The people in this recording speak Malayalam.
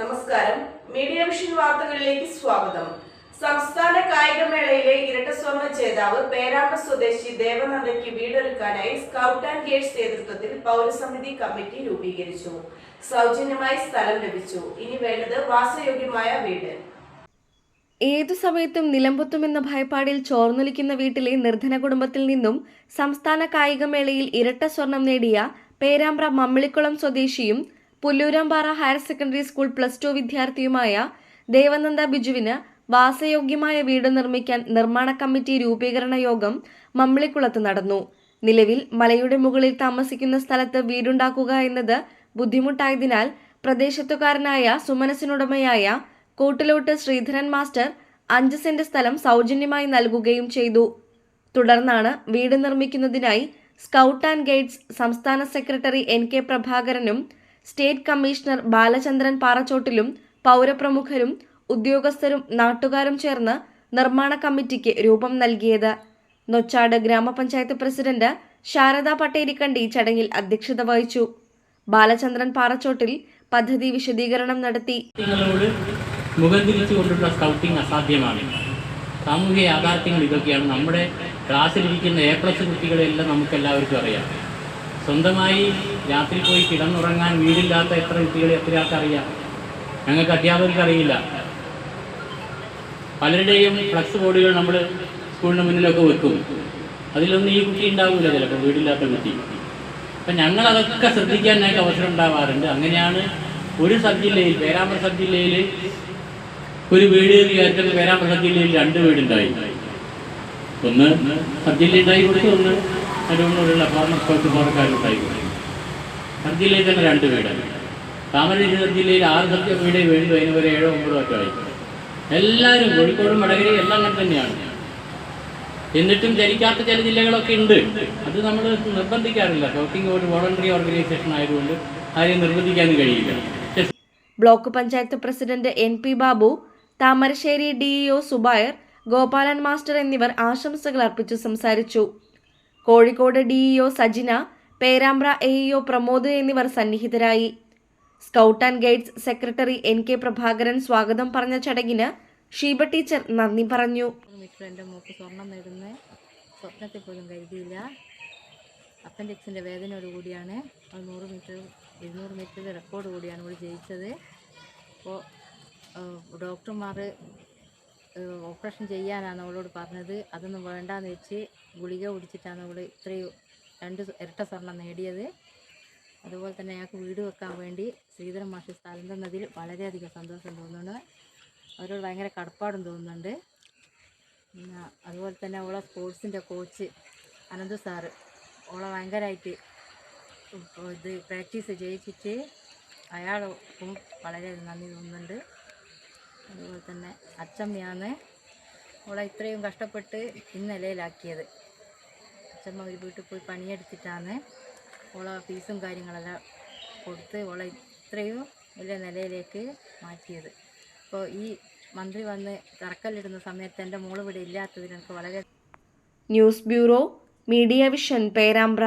നമസ്കാരം. മീഡിയ വിഷൻ വാർത്തകളിലേക്ക് സ്വാഗതം. സംസ്ഥാന കായികമേളയിലെ ഇരട്ട സ്വർണ ജേതാവ് പേരാമ്പ്ര സ്വദേശി ദേവനന്ദയ്ക്ക് വീടൊരുക്കാനായി സ്കൗട്ട് ആൻഡ് ഗേഡ്സ് നേതൃത്വത്തിൽ പൗരസമിതി കമ്മിറ്റി രൂപീകരിച്ചു. സൗജന്യമായി സ്ഥലം ലഭിച്ചു. ഇനി വേണ്ടത് വാസയോഗ്യമായ വീട്. ഏതു സമയത്തും നിലമ്പൊത്തുമെന്ന ഭയപ്പാടിൽ ചോർന്നൊലിക്കുന്ന വീട്ടിലെ നിർധന കുടുംബത്തിൽ നിന്നും സംസ്ഥാന കായികമേളയിൽ ഇരട്ട സ്വർണം നേടിയ പേരാമ്പ്ര മമ്മിളിക്കുളം സ്വദേശിയും Pullurampara higher secondary school plus two വിദ്യാർത്ഥിയുമായ Devananda ബിജുവിന് വാസയോഗ്യമായ വീട് നിർമ്മിക്കാൻ നിർമ്മാണ കമ്മിറ്റി രൂപീകരണ യോഗം മമ്മിളിക്കുളത്ത് നടന്നു. നിലവിൽ മലയുടെ മുകളിൽ താമസിക്കുന്ന സ്ഥലത്ത് വീടുണ്ടാക്കുക എന്നത് ബുദ്ധിമുട്ടായതിനാൽ പ്രദേശത്തുകാരനായ സുമനസിനുടമയായ കൂട്ടിലോട്ട് ശ്രീധരൻ മാസ്റ്റർ അഞ്ച് സെന്റ് സ്ഥലം സൗജന്യമായി നൽകുകയും ചെയ്തു. തുടർന്നാണ് വീട് നിർമ്മിക്കുന്നതിനായി സ്കൗട്ട് ആൻഡ് ഗൈഡ്സ് സംസ്ഥാന സെക്രട്ടറി എൻ കെ പ്രഭാകരനും സ്റ്റേറ്റ് കമ്മീഷണർ ബാലചന്ദ്രൻ പാറച്ചോട്ടിലും പൗരപ്രമുഖരും ഉദ്യോഗസ്ഥരും നാട്ടുകാരും ചേർന്ന് നിർമ്മാണ കമ്മിറ്റിക്ക് രൂപം നൽകിയത്. നൊച്ചാട് ഗ്രാമപഞ്ചായത്ത് പ്രസിഡന്റ് ശാരദാ പട്ടേരിക്കണ്ടി ചടങ്ങിൽ അധ്യക്ഷത വഹിച്ചു. ബാലചന്ദ്രൻ പാറച്ചോട്ടിൽ പദ്ധതി വിശദീകരണം നടത്തി. മുഖം തിരിച്ചുകൊണ്ടുള്ള സ്കൗട്ടിംഗ് അസാധ്യമാണ്. സാമൂഹിക യാഥാർത്ഥ്യങ്ങൾ ഇതൊക്കെയാണ്. നമ്മുടെ ക്ലാസ്സിലിരിക്കുന്ന എ പ്ലസ് കുട്ടികളെല്ലാം നമുക്ക് എല്ലാവർക്കും അറിയാം. സ്വന്തമായി രാത്രി പോയി കിടന്നുറങ്ങാൻ വീടില്ലാത്ത എത്ര കുട്ടികളെ എത്ര ആൾക്കറിയാം ഞങ്ങൾക്ക് അധ്യാപകർക്ക് അറിയില്ല. പലരുടെയും ഫ്ലക്സ് ബോർഡുകൾ നമ്മൾ സ്കൂളിന് മുന്നിലൊക്കെ വെക്കും. അതിലൊന്നും ഈ കുട്ടി ഉണ്ടാവില്ല ചിലപ്പോൾ വീടില്ലാത്ത കുട്ടി. അപ്പം ഞങ്ങളതൊക്കെ ശ്രദ്ധിക്കാൻ ഞങ്ങൾക്ക് അവസരം ഉണ്ടാവാറുണ്ട്. അങ്ങനെയാണ് ഒരു സബ് ജില്ലയിൽ പേരാമ്പ്ര സബ് ജില്ലയിൽ ഒരു വീട് വിചാരിച്ചപ്പോൾ പേരാമ്പ്ര സബ് ജില്ലയിൽ രണ്ട് വീടുണ്ടായി. ഒന്ന് സബ് ജില്ല ഉണ്ടായി കൊടുത്തു ഒന്ന് അരൂണിലുള്ള ഫോർമർ സ്ഥലത്ത് ഫോറക്കാരുണ്ടായി കൊടുത്തു ജില്ലയിൽ തന്നെ രണ്ട് വീട്. താമരശ്ശേരി സബ് ജില്ലയിൽ ആറ് സബ് വീടേ വേണ്ടി ഒരു ഏഴോ ഒമ്പതോ ആയി. എല്ലാവരും കോഴിക്കോടും വടകരയും എല്ലാം അങ്ങനെ തന്നെയാണ്. എന്നിട്ടും ജനിക്കാത്ത ചില ജില്ലകളൊക്കെ ഉണ്ട്. അത് നമ്മൾ നിർബന്ധിക്കാറില്ല. ടോക്കിംഗ് ഒരു വോളണ്ടറി ഓർഗനൈസേഷൻ ആയതുകൊണ്ട് ആരെയും നിർബന്ധിക്കാനും കഴിയില്ല. Block panchayat president N P Babu Thamarassery DEO Zubair Gopalan master എന്നിവർ ആശംസകൾ അർപ്പിച്ചു സംസാരിച്ചു. കോഴിക്കോട് ഡിഇഒ സജിന പേരാമ്പ്ര എഇഒ പ്രമോദ് എന്നിവർ സന്നിഹിതരായി. Scout and guides secretary N K Prabhakaran സ്വാഗതം പറഞ്ഞ ചടങ്ങിന് ഷീബ ടീച്ചർ നന്ദി പറഞ്ഞു. എന്റെ മോക്ക് സ്വർണം നേടുന്ന പോലും കരുതിയില്ല. അപ്പൻഡിക്സിന്റെ വേദനയോട് കൂടിയാണ്. അത് നൂറ് മീറ്റർ ഇരുന്നൂറ് മീറ്റർ റെക്കോർഡ് കൂടിയാണ് ഇവിടെ ജയിച്ചത്. അപ്പോൾ ഡോക്ടർമാർ ഓപ്പറേഷൻ ചെയ്യാനാണ് അവളോട് പറഞ്ഞത്. അതൊന്നും വേണ്ടാന്ന് വെച്ച് ഗുളിക കുടിച്ചിട്ടാണ് അവൾ ഇത്രയും രണ്ട് ഇരട്ട സ്വർണം നേടിയത്. അതുപോലെ തന്നെ അയാൾക്ക് വീട് വെക്കാൻ വേണ്ടി ശ്രീധരൻ മാഷി സ്ഥലം തന്നതിൽ വളരെയധികം സന്തോഷം തോന്നുന്നു അവരോട് ഭയങ്കര കടപ്പാടും തോന്നുന്നുണ്ട്. പിന്നെ അതുപോലെ തന്നെ ഓളെ സ്പോർട്സിന്റെ കോച്ച് അനന്ത് സാറ് ഓളെ ഭയങ്കരമായിട്ട് ഇത് പ്രാക്ടീസ് ചെയ്യിച്ചിട്ട് അയാൾക്കും വളരെ നന്ദി തോന്നുന്നുണ്ട്. അതുപോലെ തന്നെ അച്ചമ്മയാണ് അവളെ ഇത്രയും കഷ്ടപ്പെട്ട് ഇന്നലയിലാക്കിയത് അച്ചമ്മ ഒരു വീട്ടിൽ പോയി പണിയെടുത്തിട്ടാണ് ഓളെ ഫീസും കാര്യങ്ങളെല്ലാം കൊടുത്ത് ഓളെ ഇത്രയും വലിയ നിലയിലേക്ക് മാറ്റിയത്. അപ്പോൾ ഈ മന്ത്രി വന്ന് തറക്കല്ലിടുന്ന സമയത്ത് എന്റെ മോൾ ഇവിടെ എനിക്ക് വളരെ news bureau media vision Perambra.